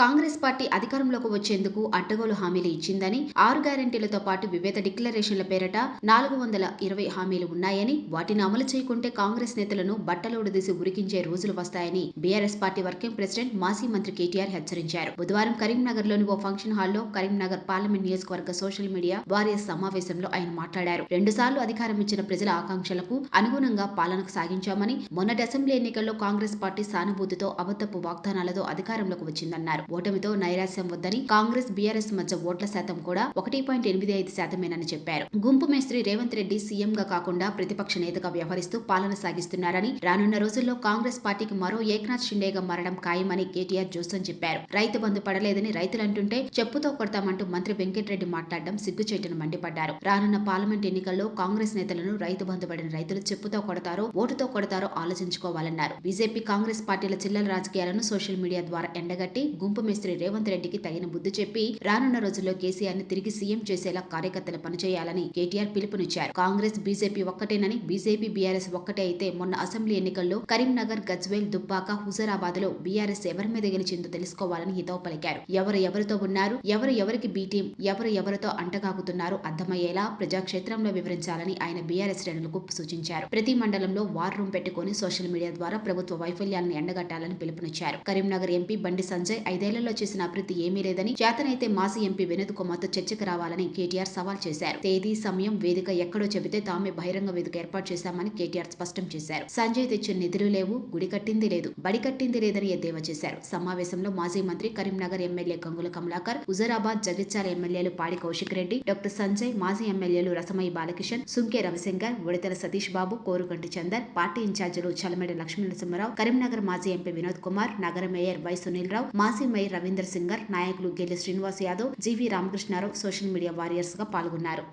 Congress party అధికారంలోకి వచ్చేందుకు అడ్డగోలు హామీలు ఇచ్చిందని ఆరు గ్యారెంటీలతో పాటు వివిధ డిక్లరేషన్ల పేరట నాలుగు వందల ఇరవై హామీలు ఉన్నాయని వాటిని అమలు చేయకుంటే కాంగ్రెస్ నేతలను బట్టలోడదీసి ఉరికించే రోజులు వస్తాయని బీఆర్ఎస్ పార్టీ వర్కింగ్ ప్రెసిడెంట్ మాజీ మంత్రి కేటీఆర్ హెచ్చరించారు. బుధవారం కరీంనగర్లోని ఓ ఫంక్షన్ హాల్లో కరీంనగర్ పార్లమెంట్ నియోజకవర్గ సోషల్ మీడియా వారియర్స్ సమావేశంలో ఆయన మాట్లాడారు. రెండుసార్లు అధికారం ఇచ్చిన ప్రజల ఆకాంక్షలకు అనుగుణంగా పాలనకు సాగించామని మొన్నటి అసెంబ్లీ ఎన్నికల్లో కాంగ్రెస్ పార్టీ సానుభూతితో అబద్ధపు వాగ్దానాలతో అధికారంలోకి వచ్చిందన్నారు. ఓటమితో నైరాశ్యం వద్దని కాంగ్రెస్ బీఆర్ఎస్ మధ్య ఓట్ల శాతం కూడా ఒకటి పాయింట్ ఎనిమిది ఐదు శాతమేనని చెప్పారు. గుంపు మేస్త్రి రేవంత్ రెడ్డి సీఎంగా కాకుండా ప్రతిపక్ష నేతగా వ్యవహరిస్తూ పాలన సాగిస్తున్నారని రానున్న రోజుల్లో కాంగ్రెస్ పార్టీకి మరో ఏక్నాథ్ షిండేగా మారడం ఖాయమని కేటీఆర్ జోసన్ చెప్పారు. రైతు బంధు పడలేదని రైతులు అంటుంటే చెప్పుతో కొడతామంటూ మంత్రి వెంకటరెడ్డి మాట్లాడడం సిగ్గుచేటును మండిపడ్డారు. రానున్న పార్లమెంట్ ఎన్నికల్లో కాంగ్రెస్ నేతలను రైతు బంధు పడిన రైతులు చెప్పుతో కొడతారో ఓటుతో కొడతారో ఆలోచించుకోవాలన్నారు. బీజేపీ కాంగ్రెస్ పార్టీల చిల్లల రాజకీయాలను సోషల్ మీడియా ద్వారా ఎండగట్టి గుంపు మేస్త్రి రేవంత్ రెడ్డికి తగిన బుద్ధి చెప్పి రానున్న రోజుల్లో కేసీఆర్ని తిరిగి సీఎం చేసేలా కార్యకర్తలు పనిచేయాలని కేటీఆర్ పిలుపునిచ్చారు. కాంగ్రెస్ బీజేపీ ఒక్కటేనని బీజేపీ బీఆర్ఎస్ ఒక్కటే అయితే మొన్న అసెంబ్లీ ఎన్నికల్లో కరీంనగర్ గజ్వేల్ దుబ్బాక హుజరాబాద్లో బీఆర్ఎస్ ఎవరి మీద గెలిచిందో తెలుసుకోవాలని హితవు పలికారు. ఎవరు ఎవరితో ఉన్నారు? ఎవరు ఎవరికి బీటీం ఎవరు ఎవరితో అంటగాకుతున్నారు? అర్థమయ్యేలా ప్రజాక్షేత్రంలో వివరించాలని ఆయన బీఆర్ఎస్ శ్రేణులకు సూచించారు. ప్రతి మండలంలో వార్ రూమ్ పెట్టుకుని సోషల్ మీడియా ద్వారా ప్రభుత్వ వైఫల్యాలను ఎండగట్టాలని పిలుపునిచ్చారు. కరీంనగర్ ఎంపీ బండి సంజయ్ ఐదేళ్ళలో చేసిన అభివృద్ధి ఏమీ లేదని చేతనైతే మాజీ ఎంపీ వినోద్ కుమార్తో చర్చకు రావాలని కేటీఆర్ సవాల్ చేశారు. తేదీ సమయం వేదిక ఎక్కడో చెబితే తామే బహిరంగ వేదిక ఏర్పాటు చేశామని కేటీఆర్ స్పష్టం చేశారు. సంజయ్ తెచ్చిన నిధులు లేవు గుడి కట్టింది లేదు బడి కట్టింది లేదని ఎద్దేవా చేశారు. సమావేశంలో మాజీ మంత్రి కరీంనగర్ ఎమ్మెల్యే గంగుల కమలాకర్ హుజరాబాద్ జగిత్యాల ఎమ్మెల్యేలు పాడి కౌశిక్ రెడ్డి డాక్టర్ సంజయ్ మాజీ ఎమ్మెల్యేలు రసమయ్య బాలకిషన్ సుంకే రవిశంకర్ ఉడతల సతీష్ బాబు కోరుగంటి చందర్ పార్టీ ఇన్ఛార్జీలు చలమేడ లక్ష్మీ నరసింహరావు కరీంనగర్ మాజీ ఎంపీ వినోద్ కుమార్ నగర మేయర్ వై సునీల్ రావు మాజీ మేయర్ రవీందర్ సింగర్ నాయకులు Gelli Srinivas Yadav G V Ramakrishna Rao social media వారియర్స్గా పాల్గొన్నారు.